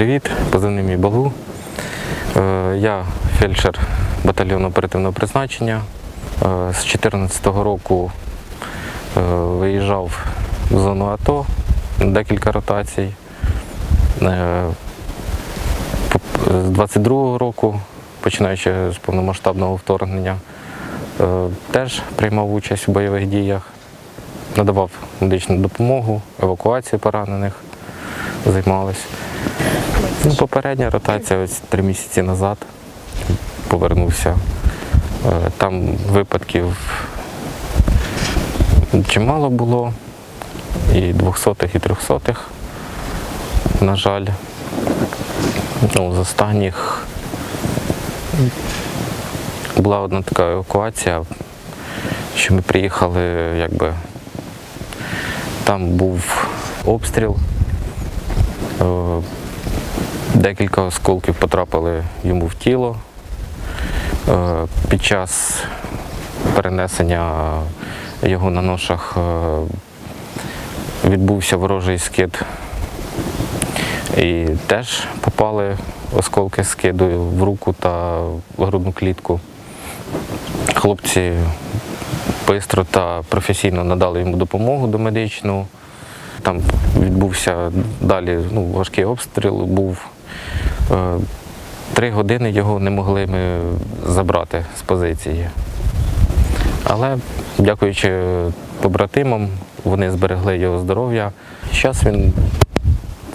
Привіт, позивний мій Балу. Е, Я фельдшер батальйону оперативного призначення. Е, З 2014 року е, виїжджав в зону АТО декілька ротацій. З 22 року, починаючи з повномасштабного вторгнення, теж приймав участь у бойових діях, надавав медичну допомогу, евакуацію поранених займалися. Ну, попередня ротація ось три місяці назад повернувся. Е, Там випадків чимало було, і 200-х, і 300-х, на жаль. Ну, з останніх була одна така евакуація, що ми приїхали, якби там був обстріл. Е, Декілька осколків потрапили йому в тіло. Е, Під час перенесення його на ношах е, відбувся ворожий скид. І теж попали осколки скиду в руку та в грудну клітку. Хлопці швидко та професійно надали йому допомогу домедичну. Там відбувся далі ну, важкий обстріл був. Е, Три години його не могли ми забрати з позиції. Але дякуючи побратимам, вони зберегли його здоров'я. Зараз він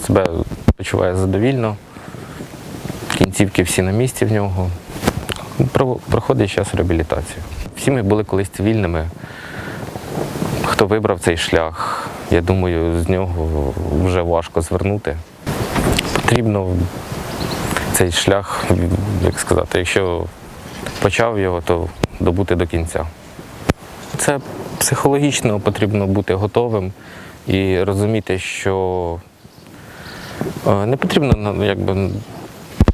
себе почуває задовільно. Кінцівки всі на місці в нього. Проходить зараз реабілітацію. Всі ми були колись цивільними. Хто вибрав цей шлях, я думаю, з нього вже важко звернути. Потрібно цей шлях, як сказати, якщо почав його, то добути до кінця. Це психологічно потрібно бути готовим і розуміти, що е, не потрібно ну, якби,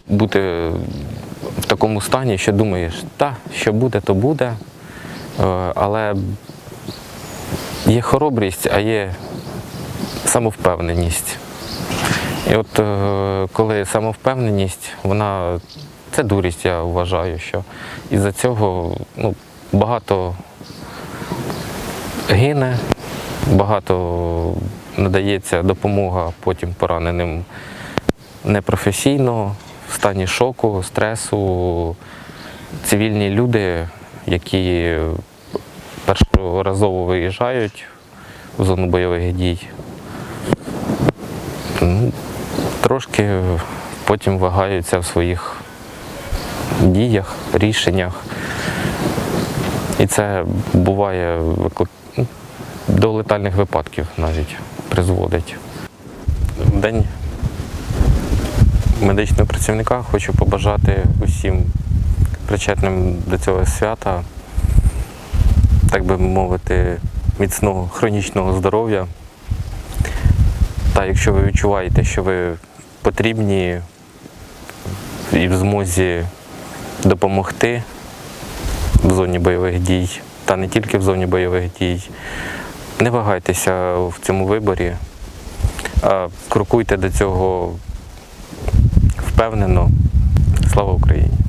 бути в такому стані, що думаєш, та, що буде, то буде. Е, Але є хоробрість, а є самовпевненість. І от е, коли самовпевненість, вона це дурість, я вважаю, що із-за цього ну, багато гине, багато надається допомога потім пораненим непрофесійно, в стані шоку, стресу. Цивільні люди, які першоразово виїжджають в зону бойових дій, ну, трошки потім вагаються в своїх діях, рішеннях. І це буває ну, до летальних випадків навіть призводить. В День медичного працівника хочу побажати усім причетним до цього свята, так би мовити, міцного хронічного здоров'я. Та якщо ви відчуваєте, що ви потрібні і в змозі допомогти в зоні бойових дій, та не тільки в зоні бойових дій, не вагайтеся в цьому виборі, а крокуйте до цього впевнено. Слава Україні!